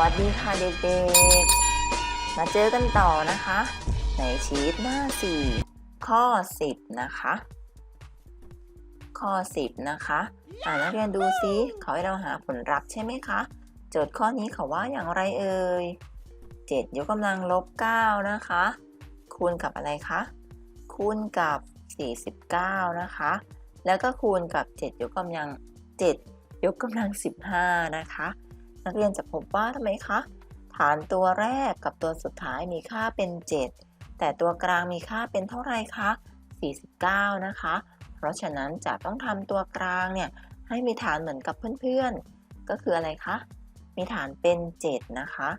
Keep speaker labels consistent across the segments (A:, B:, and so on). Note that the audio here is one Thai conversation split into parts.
A: วัสดีค่ะเด็กๆ มาเจอกันต่อนะคะ ในชีตหน้า 4 ข้อ 10 นะคะ ข้อ 10 นะคะ อ่านนักเรียนดูซิเขาให้เราหาผลลัพธ์ใช่ไหมคะ โจทย์ข้อนี้เขาว่าอย่างไรเอ่ย 7 ยกกำลังลบ 9 นะคะ คูณกับอะไรคะ คูณกับ 49 นะคะ แล้วก็คูณกับ 7 ยกกำลัง 7 ยกกำลัง 15 นะคะ นักเรียนจะพบว่าทำไมคะ ฐานตัวแรกกับตัวสุดท้ายมีค่าเป็น 7 แต่ตัวกลางมีค่าเป็นเท่าไร่คะ 49 นะคะ เพราะฉะนั้นจะต้องทำตัวกลางเนี่ยให้มีฐานเหมือนกับเพื่อนๆ ก็คืออะไรคะ มีฐานเป็น 7 นะคะ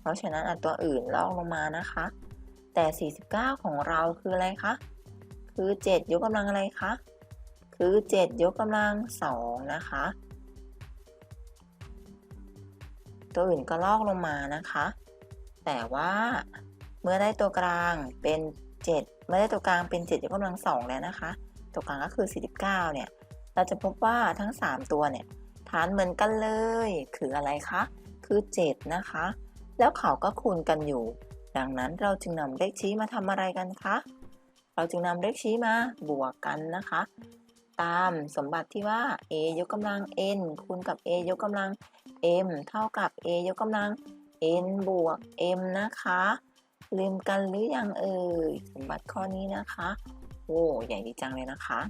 A: เพราะฉะนั้นอันตัวอื่นลอกลงมานะคะ แต่ 49 ของเราคืออะไรคะ คือ 7 ยกกำลังอะไรคะ คือ 7 ยกกำลัง 2 นะคะ ตัวอื่นก็ลอกลงมานะคะ แต่ว่าเมื่อได้ตัวกลางเป็น 7 เมื่อได้ตัวกลางเป็น7ยกกำลัง2แล้วนะคะ ตัวกลางก็คือ 49 เนี่ย เราจะพบว่าทั้ง 3 ตัวเนี่ยฐานเหมือนกันเลย คืออะไรคะ คือ 7 นะคะ แล้วเขาก็คูณกันอยู่ ดังนั้นเราจึงนำเลขชี้มาทำอะไรกันคะ เราจึงนำเลขชี้มาบวกกันนะคะ ตามสมบัติที่ว่า a ยกกำลัง n คูณกับ a ยกกำลัง m เท่ากับ a ยกกำลัง n บวก m นะคะ ลืมกันหรือยังเอ่ยสมบัติข้อนี้นะคะโอ้ใหญ่ดีจังเลยนะคะ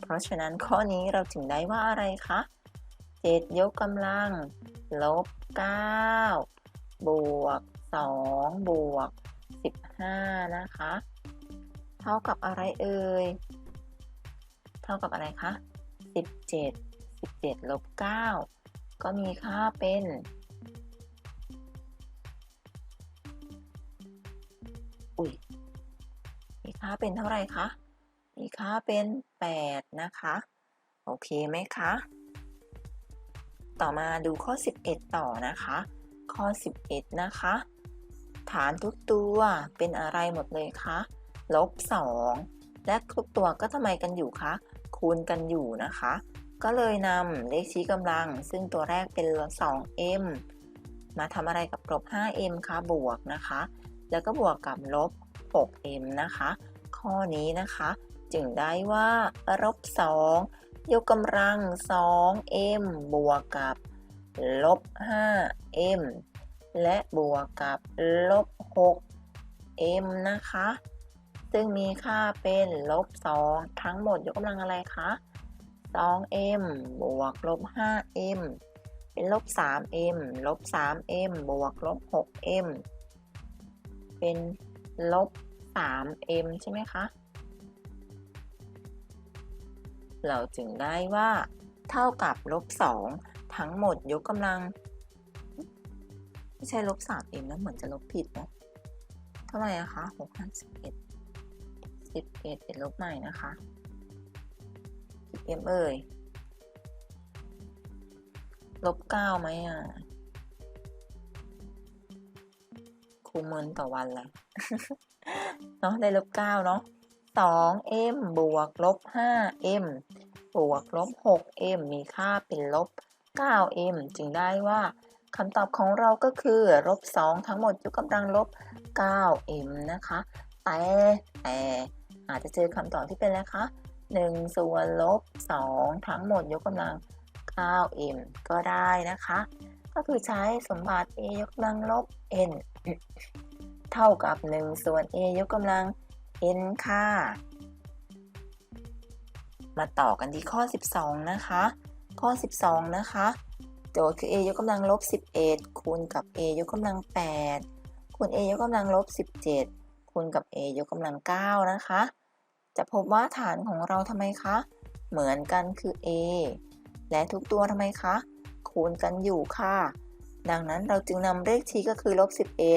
A: เพราะฉะนั้นข้อนี้เราถึงได้ว่าอะไรคะ7ยกกำลัง ลบ 9 บวก 2 บวก 15 นะคะ เท่ากับอะไรเอ่ย เท่ากับอะไรคะ 17 17 ลบ 9 ก็มีค่าเป็น อุ้ย มีค่าเป็นเท่าไหร่คะ มีค่าเป็น 8 นะคะ โอเคไหมคะ ต่อมาดูข้อ 11 ต่อนะคะ ข้อ 11 นะคะ ฐานทุกตัวเป็นอะไรหมดเลยคะ ลบ 2 และทุกตัวก็ทำไมกันอยู่คะ คูณกันอยู่นะคะ ก็เลยนำเลขชี้กำลัง ซึ่งตัวแรกเป็น 2m มาทำอะไรกับลบ 5m คะบวกนะคะ แล้วก็บวกกับลบ 6m นะคะ ข้อนี้นะคะ จึงได้ว่าลบ 2 ยกกำลัง 2m บวกกับลบ 5m และบวกกับลบ 6m นะคะ ซึ่งมีค่าเป็นลบ 2 ทั้งหมดยกกำลังอะไรคะ 2m บวกลบ 5m เป็นลบ 3m ลบ 3m บวกลบ 6m เป็นลบ 3m ใช่ไหมคะ เราจึงได้ว่า เท่ากับลบ 2 ทั้งหมดยกกำลัง ไม่ใช่ลบ 3m นะเหมือนจะลบผิดนะเท่าไหร่อะคะ6 5 11 11เป็นลบใหม่นะคะ 10m เอ่ยลบ9ไหมอะครูเมินต่อวันละเนาะได้ลบ9เนาะ 2m บวกลบ 5m บวกลบ 6m มีค่าเป็นลบ 9m จึงได้ว่าคำตอบของเราก็คือลบ2ทั้งหมดยกกำลังลบ 9m นะคะ แต่แต่อาจจะเจอคำตอบที่เป็นอะไรคะ 1 ส่วนลบ 2 ทั้งหมดยกกำลัง 9m ก็ได้นะคะ ก็คือใช้สมบัติ a ยกกำลังลบ n เท่ากับ 1 ส่วน a ยกกำลัง n ค่ะ มาต่อกันที่ข้อ 12 นะคะ ข้อ 12 นะคะ โจทย์คือ a ยกกำลังลบ 11 คูณกับ a ยกกำลัง 8คูณ a ยกกำลังลบ 17คูณกับ a ยกกำลัง 9 นะคะ จะพบว่าฐานของเราทำไมคะ เหมือนกันคือ a และทุกตัวทำไมคะ คูณกันอยู่ค่ะ ดังนั้นเราจึงนำเลขชี้ก็คือลบ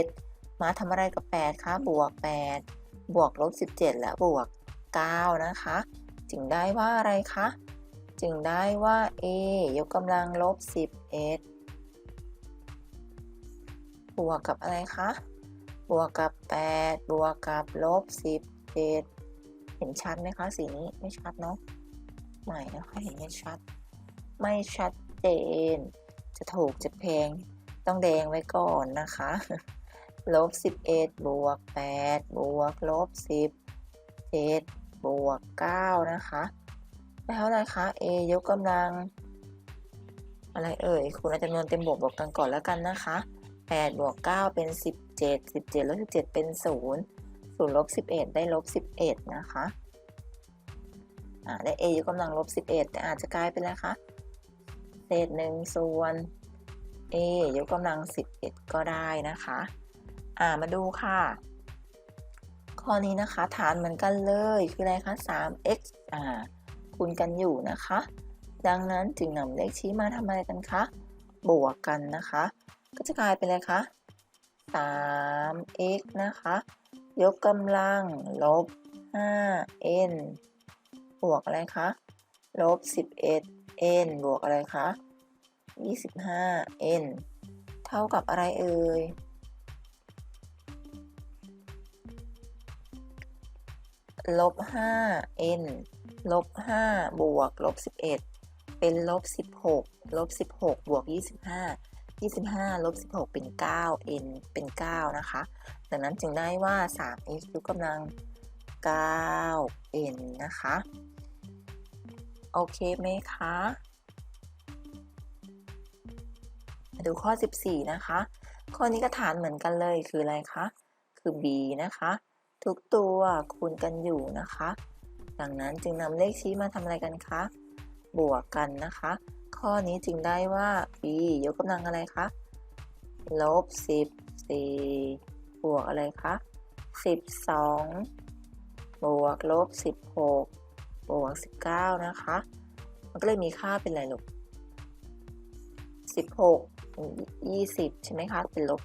A: 11 มาทำอะไรกับ 8 คะ บวก 8 บวกลบ17 และบวก 9 นะคะ จึงได้ว่าอะไรคะ จึงได้ว่า a ยกกำลังลบ11 บวกกับอะไรคะ บวกกับ 8 บวกกับลบ17 ห็นชัดไหมคะ สีนี้ไม่ชัดเนาะใหม่นะคะเห็นไม่ชัด ไม่ชัดเจน จะถูกจะแพง ต้องแดงไว้ก่อนนะคะลบสิบเอ็ดบวกแปดบวกลบสิบเจ็ดบวกเก้านะคะได้เท่าไรคะ a ยกกำลัง อะไรเอ่ยคุณจำนวนเต็มบวกบวกกันก่อนแล้วกันนะคะแปดบวกเก้าเป็นสิบเจ็ดสิบเจ็ดลบสิบเจ็ดเป็นศูนย์ ศูนย์ลบสิบเอ็ดได้ลบสิบเอ็ดนะคะได้ a ยกกำลังลบสิบเอ็ดแต่อาจจะกลายเป็นอะไรคะเศษหนึ่งส่วน a ยกกำลัง11ก็ได้นะคะอ่ามาดูค่ะ ข้อนี้นะคะฐานเหมือนกันเลยคืออะไรคะ 3x อ่าคูณกันอยู่นะคะ ดังนั้นจึงนำเลขชี้มาทำอะไรกันคะบวกกันนะคะ ก็จะกลายเป็นอะไรคะ 3x นะคะ ยกกำลัง ลบ 5n บวกอะไรคะ ลบ 11n บวกอะไรคะ 25n เท่ากับอะไรเอ่ย ลบ 5n ลบ 5 บวก ลบ 11 เป็นลบ 16 ลบ 16 บวก 25 25ลบ16 เป็น 9n เป็น 9 นะคะ ดังนั้นจึงได้ว่า 3x ยกกำลัง 9n นะคะ โอเคไหมคะ มาดูข้อ 14 นะคะ ข้อนี้ก็ฐานเหมือนกันเลยคืออะไรคะ คือ b นะคะ ทุกตัวคูณกันอยู่นะคะ ดังนั้นจึงนำเลขชี้มาทำอะไรกันคะ บวกกันนะคะ ข้อนี้จึงได้ว่า b ยกกำลังอะไรคะลบ14บวกอะไรคะ12 บวกลบ 16 บวก 19 นะคะ มันก็เลยมีค่าเป็นอะไรลูก16 20 ใช่ไหมคะ เป็นลบ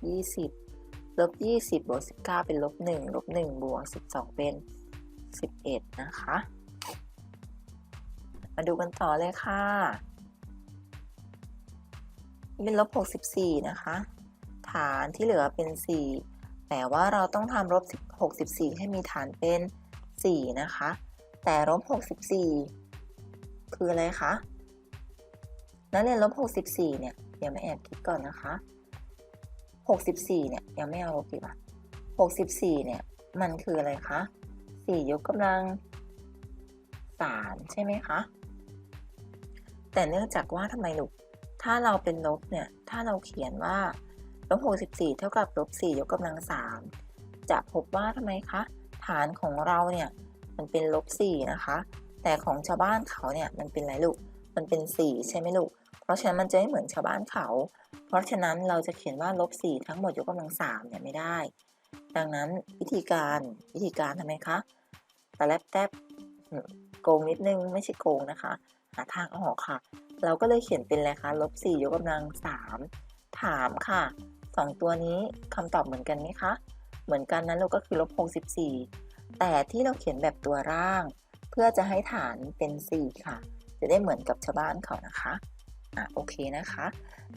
A: 20 ลบ 20 บวก 19 เป็นลบ 1 ลบ 1 บวก 12 เป็น 11 นะคะ มาดูกันต่อเลยค่ะ เป็นลบ64 นะคะ ฐานที่เหลือเป็น 4 แต่ว่าเราต้องทำลบ64 ให้มีฐานเป็น 4 นะคะ แต่ลบ64 คืออะไรคะ นักเรียนลบ64 เนี่ยเดี๋ยวมาแอบคิดก่อนนะคะ 64 เนี่ยยังไม่เอาลบดีกว่า64 เนี่ย มันคืออะไรคะ 4 ยกกำลัง3ใช่ไหมคะ แต่เนื่องจากว่าทำไมลู ถ้าเราเป็นลบเนี่ย ถ้าเราเขียนว่าลบ64 เท่ากับลบ4ยกกำลัง 3 จะพบว่าทำไมคะ ฐานของเราเนี่ยมันเป็นลบ4นะคะ แต่ของชาวบ้านเขาเนี่ยมันเป็นอะไรลูก มันเป็น 4 ใช่ไหมลูก เพราะฉะนั้นมันจะไม่เหมือนชาวบ้านเขา เพราะฉะนั้นเราจะเขียนว่าลบ4ทั้งหมดยกกำลัง3เนี่ยไม่ได้ ดังนั้นวิธีการวิธีการทำไมคะแต่แลบแทบโกงนิดนึงไม่ใช่โกงนะคะ หาทางออกค่ะ เราก็เลยเขียนเป็นอะไรคะลบ4ยกกำลัง 3 ถามค่ะ 2 ตัวนี้คำตอบเหมือนกันไหมคะ เหมือนกันนั้นเราก็คือลบ64 แต่ที่เราเขียนแบบตัวร่าง เพื่อจะให้ฐานเป็น 4 ค่ะ จะได้เหมือนกับชาวบ้านเขานะคะอะโอเคนะคะ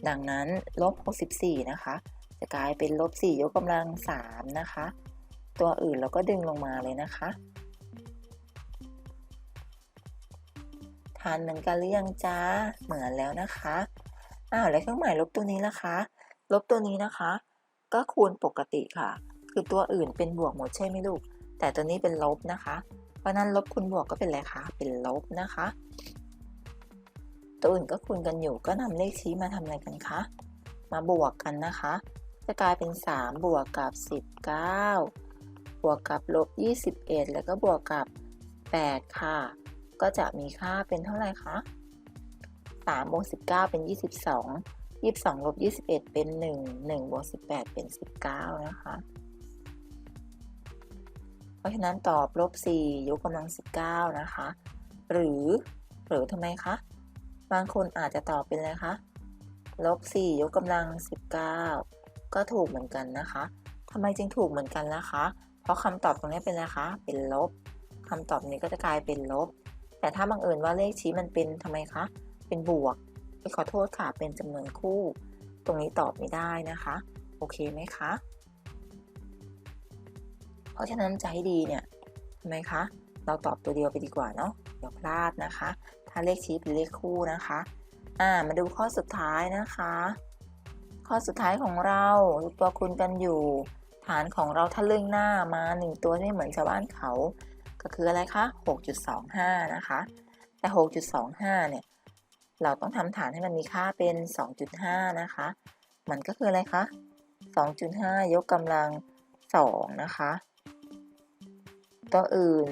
A: ดังนั้นลบ64 นะคะ จะกลายเป็นลบ4ยกกำลัง 3 นะคะ ตัวอื่นเราก็ดึงลงมาเลยนะคะ ทานเหมือนกันหรือยังจ้าเหมือนแล้วนะคะอ้าวแล้วเครื่องหมายลบตัวนี้ล่ะคะ ลบตัวนี้นะคะ ก็คูณปกติค่ะ คือตัวอื่นเป็นบวกหมดใช่ไหมลูก แต่ตัวนี้เป็นลบนะคะ เพราะนั้นลบคูณบวกก็เป็นอะไรคะเป็นลบนะคะ ตัวอื่นก็คูณกันอยู่ก็นำเลขชี้มาทำอะไรกันคะมาบวกกันนะคะ จะกลายเป็น 3 บวกกับ 19 บวกกับลบ21 แล้วก็บวกกับ 8 ค่ะ ก็จะมีค่าเป็นเท่าไหร่คะ3บวก19 เป็น 22 22ลบ21 เป็น 1 1บวก18 เป็น 19 นะคะ เพราะฉะนั้นตอบลบ4ยกกำลัง 19 นะคะ หรือหรือทำไมคะ บางคนอาจจะตอบเป็นอะไรคะ ลบ4ยกกำลัง 19 ก็ถูกเหมือนกันนะคะทำไมจึงถูกเหมือนกันล่ะคะ เพราะคำตอบตรงนี้เป็นอะไรคะ เป็นลบคำตอบนี้ก็จะกลายเป็นลบ แต่ถ้าบังเอิญว่าเลขชี้มันเป็นทำไมคะ เป็นบวกขอโทษค่ะ เป็นจำนวนคู่ ตรงนี้ตอบไม่ได้นะคะ โอเคไหมคะ เพราะฉะนั้นจะให้ดีเนี่ยทำไมคะ เราตอบตัวเดียวไปดีกว่าเนาะเดี๋ยวพลาดนะคะ ถ้าเลขชี้เป็นเลขคู่นะคะ อ่า มาดูข้อสุดท้ายนะคะ ข้อสุดท้ายของเราตัวคูณกันอยู่ ฐานของเราถ้าเลื่องหน้ามาหนึ่งตัวไม่เหมือนชาวบ้านเขา ก็คืออะไรคะ 6.25 นะคะ แต่ 6.25 เนี่ย เราต้องทำฐานให้มันมีค่าเป็น 2.5 นะคะ มันก็คืออะไรคะ 2.5 ยกกำลัง 2 นะคะ ตัวอื่น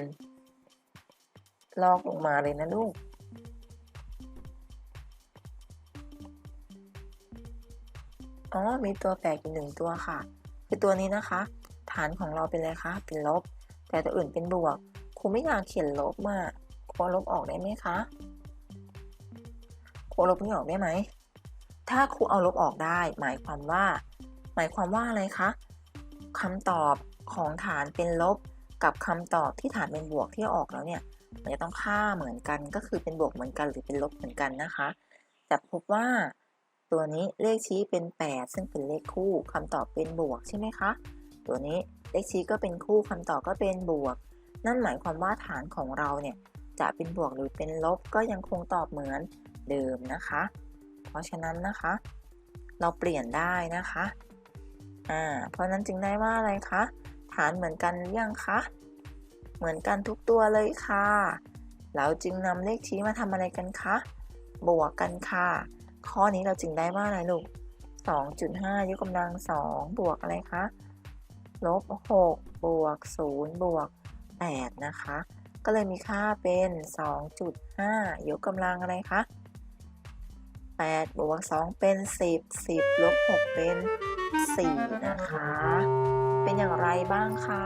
A: ลอกลงมาเลยนะลูกอ๋อ มีตัวแปลกอยู่หนึ่งตัวค่ะ คือตัวนี้นะคะ ฐานของเราเป็นอะไรคะ เป็นลบ แต่ตัวอื่นเป็นบวก ครูไม่อยากเขียนลบมากครูลบออกได้ไหมคะครูลบนี้ออกได้ไหม ถ้าครูเอาลบออกได้ หมายความว่า หมายความว่าอะไรคะคำตอบของฐานเป็นลบกับคำตอบที่ฐานเป็นบวกที่ออกแล้วเนี่ยมันจะต้องค่าเหมือนกันก็คือเป็นบวกเหมือนกันหรือเป็นลบเหมือนกันนะคะแต่พบว่าตัวนี้เลขชี้เป็น 8 ซึ่งเป็นเลขคู่คำตอบเป็นบวกใช่ไหมคะ ตัวนี้เลขชี้ก็เป็นคู่คำตอบก็เป็นบวก นั่นหมายความว่าฐานของเราเนี่ยจะเป็นบวกหรือเป็นลบก็ยังคงตอบเหมือนเดิมนะคะ เพราะฉะนั้นนะคะ เราเปลี่ยนได้นะคะอ่าเพราะนั้นจึงได้ว่าอะไรคะฐานเหมือนกันหรือยังคะเหมือนกันทุกตัวเลยค่ะเราจึงนำเลขชี้มาทำอะไรกันคะบวกกันค่ะ ข้อนี้เราจึงได้ว่าอะไรลูก 2.5 ยกกำลัง 2 บวกอะไรคะ ลบ 6 บวก 0 บวก 8 นะคะ ก็เลยมีค่าเป็น 2.5 ยกกำลังอะไรคะ 8 บวก 2 เป็น 10 10 ลบ 6 เป็น 4 นะคะ เป็นอย่างไรบ้างคะ